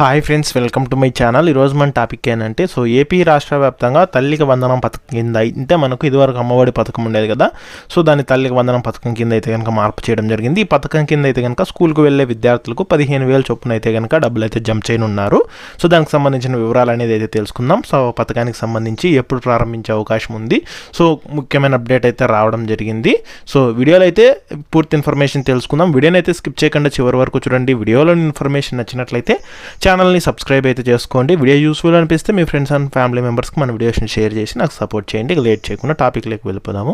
Hi friends welcome to my channel ఈరోజు మన topic ఏంటంటే సో ఏపీ రాష్ట్ర వ్యాప్తంగా తల్లికి వందనం పథకం కింద అయితే మనకు ఇదివరకు అమ్మఒడి పథకం ఉండేది కదా. సో దాని తల్లికి వందనం పథకం కింద అయితే కనుక మార్పు చేయడం జరిగింది. ఈ పథకం కింద అయితే కనుక స్కూల్కి వెళ్ళే విద్యార్థులకు పదిహేను వేల చొప్పున అయితే కనుక డబ్బులు అయితే జమ చేయనున్నారు. సో దానికి సంబంధించిన వివరాలు అనేది అయితే తెలుసుకుందాం. సో పథకానికి సంబంధించి ఎప్పుడు ప్రారంభించే అవకాశం ఉంది. సో ముఖ్యమైన అప్డేట్ అయితే రావడం జరిగింది. సో వీడియోలో అయితే పూర్తి ఇన్ఫర్మేషన్ తెలుసుకుందాం. వీడియోని అయితే స్కిప్ చేయకుండా చివరి వరకు చూడండి. వీడియోలోని ఇన్ఫర్మేషన్ నచ్చినట్లయితే ఛానల్ని సబ్స్క్రైబ్ అయితే చేసుకోండి. వీడియో యూస్ఫుల్ అనిపిస్తే మీ ఫ్రెండ్స్ అండ్ ఫ్యామిలీ మెంబర్స్కి మన వీడియోస్ని షేర్ చేసి నాకు సపోర్ట్ చేయండి. లేట్ చేయకుండా టాపిక్లోకి వెళ్ళిపోదాము.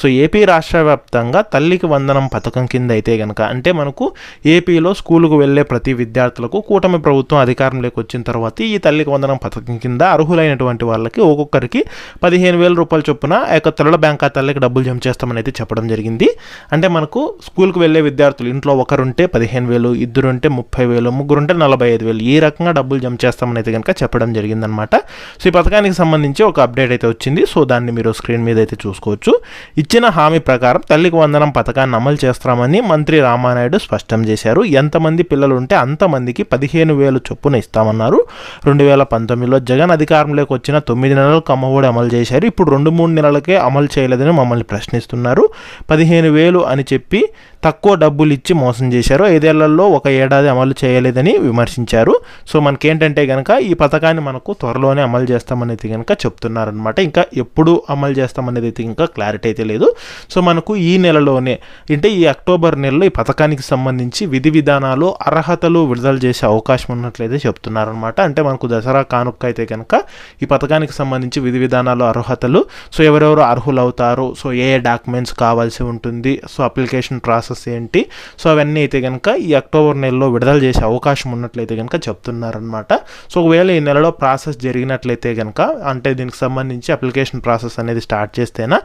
సో ఏపీ రాష్ట్ర వ్యాప్తంగా తల్లికి వందనం పథకం కింద అయితే కనుక అంటే మనకు ఏపీలో స్కూల్కు వెళ్ళే ప్రతి విద్యార్థులకు కూటమి ప్రభుత్వం అధికారంలోకి వచ్చిన తర్వాత ఈ తల్లికి వందనం పథకం కింద అర్హులైనటువంటి వాళ్ళకి ఒక్కొక్కరికి పదిహేను వేల రూపాయల చొప్పున ఆ యొక్క తెల్ల బ్యాంక్ ఖాతాలకి డబ్బులు జమ చేస్తామని అయితే చెప్పడం జరిగింది. అంటే మనకు స్కూల్కి వెళ్ళే విద్యార్థులు ఇంట్లో ఒకరుంటే పదిహేను వేలు ఇద్దరుంటే ముప్పై వేలు ముగ్గురుంటే నలభై ఐదు వేలు ఈ రకంగా డబ్బులు జమ చేస్తామని అయితే కనుక చెప్పడం జరిగిందనమాట సో ఈ పథకానికి సంబంధించి ఒక అప్డేట్ అయితే వచ్చింది. సో దాన్ని మీరు స్క్రీన్ మీద అయితే చూసుకోవచ్చు. ఇచ్చిన హామీ ప్రకారం తల్లికి వందనం పథకాన్ని అమలు చేస్తామని మంత్రి రామానాయుడు స్పష్టం చేశారు. ఎంతమంది పిల్లలు ఉంటే అంతమందికి పదిహేను వేలు చొప్పున ఇస్తామన్నారు. రెండు వేల పంతొమ్మిదిలో జగన్ అధికారంలోకి వచ్చిన తొమ్మిది నెలలకు అమ్మఒడి అమలు చేశారు. ఇప్పుడు రెండు మూడు నెలలకే అమలు చేయలేదని మమ్మల్ని ప్రశ్నిస్తున్నారు. పదిహేను వేలు అని చెప్పి తక్కువ డబ్బులు ఇచ్చి మోసం చేశారు. ఐదేళ్ళలో ఒక ఏడాది అమలు చేయలేదని విమర్శించారు. సో మనకేంటంటే కనుక ఈ పథకాన్ని మనకు త్వరలోనే అమలు చేస్తామనేది కనుక చెప్తున్నారనమాట ఇంకా ఎప్పుడు అమలు చేస్తామనేది అయితే ఇంకా క్లారిటీ అయితే లేదు. సో మనకు ఈ నెలలోనే అంటే ఈ అక్టోబర్ నెలలో ఈ పథకానికి సంబంధించి విధి విధానాలు అర్హతలు విడుదల చేసే అవకాశం ఉన్నట్లయితే చెప్తున్నారనమాట అంటే మనకు దసరా కానుక అయితే కనుక ఈ పథకానికి సంబంధించి విధి విధానాలు అర్హతలు సో ఎవరెవరు అర్హులు అవుతారు సో ఏ ఏ డాక్యుమెంట్స్ కావాల్సి ఉంటుంది సో అప్లికేషన్ ప్రాసెస్ ఏంటి సో అవన్నీ అయితే కనుక ఈ అక్టోబర్ నెలలో విడుదల చేసే అవకాశం ఉన్నట్లయితే కనుక చెప్తున్నారనమాట సో ఒకవేళ ఈ నెలలో ప్రాసెస్ జరిగినట్లయితే కనుక అంటే దీనికి సంబంధించి అప్లికేషన్ ప్రాసెస్ అనేది స్టార్ట్ చేస్తేనా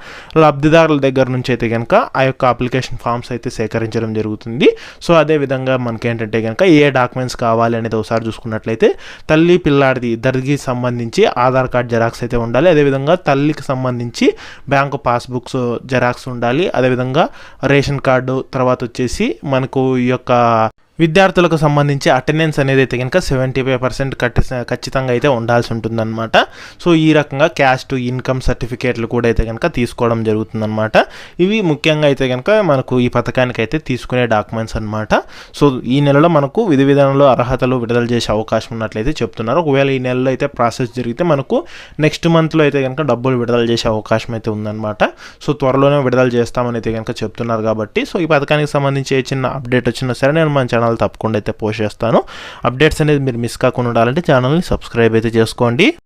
లబ్ధిదారుల దగ్గర నుంచి అయితే కనుక ఆ యొక్క అప్లికేషన్ ఫామ్స్ అయితే సేకరించడం జరుగుతుంది. సో అదే విధంగా మనకి ఏంటంటే కనుక ఏ డాక్యుమెంట్స్ కావాలి అనేది ఒకసారి చూసుకున్నట్లయితే తల్లి పిల్లాడిది ఇద్దరికి సంబంధించి ఆధార్ కార్డ్ జెరాక్స్ అయితే ఉండాలి. అదేవిధంగా తల్లికి సంబంధించి బ్యాంకు పాస్బుక్స్ జెరాక్స్ ఉండాలి. అదేవిధంగా రేషన్ కార్డు తర్వాత వచ్చేసి మనకు ఈ యొక్క విద్యార్థులకు సంబంధించి అటెండెన్స్ అనేది అయితే కనుక సెవెంటీ ఫైవ్ పర్సెంట్ కట్టి ఖచ్చితంగా అయితే ఉండాల్సి ఉంటుందన్నమాట. సో ఈ రకంగా క్యాష్ టు ఇన్కమ్ సర్టిఫికేట్లు కూడా అయితే కనుక తీసుకోవడం జరుగుతుందన్నమాట. ఇవి ముఖ్యంగా అయితే కనుక మనకు ఈ పథకానికి అయితే తీసుకునే డాక్యుమెంట్స్ అనమాట సో ఈ నెలలో మనకు విధి విధానంలో అర్హతలు విడుదల చేసే అవకాశం ఉన్నట్లయితే చెప్తున్నారు. ఒకవేళ ఈ నెలలో అయితే ప్రాసెస్ జరిగితే మనకు నెక్స్ట్ మంత్లో అయితే కనుక డబ్బులు విడుదల చేసే అవకాశం అయితే ఉందన్నమాట. సో త్వరలోనే విడుదల చేస్తామని అయితే కనుక చెప్తున్నారు కాబట్టి సో ఈ పథకానికి సంబంధించి ఏ చిన్న అప్డేట్ వచ్చినా సరే నేను మన ఛానల్ తప్పకుండా అయితే పోస్ట్ చేస్తాను. అప్డేట్స్ అనేది మీరు మిస్ కాకుండా ఉండాలంటే ఛానల్ని సబ్స్క్రైబ్ అయితే చేసుకోండి.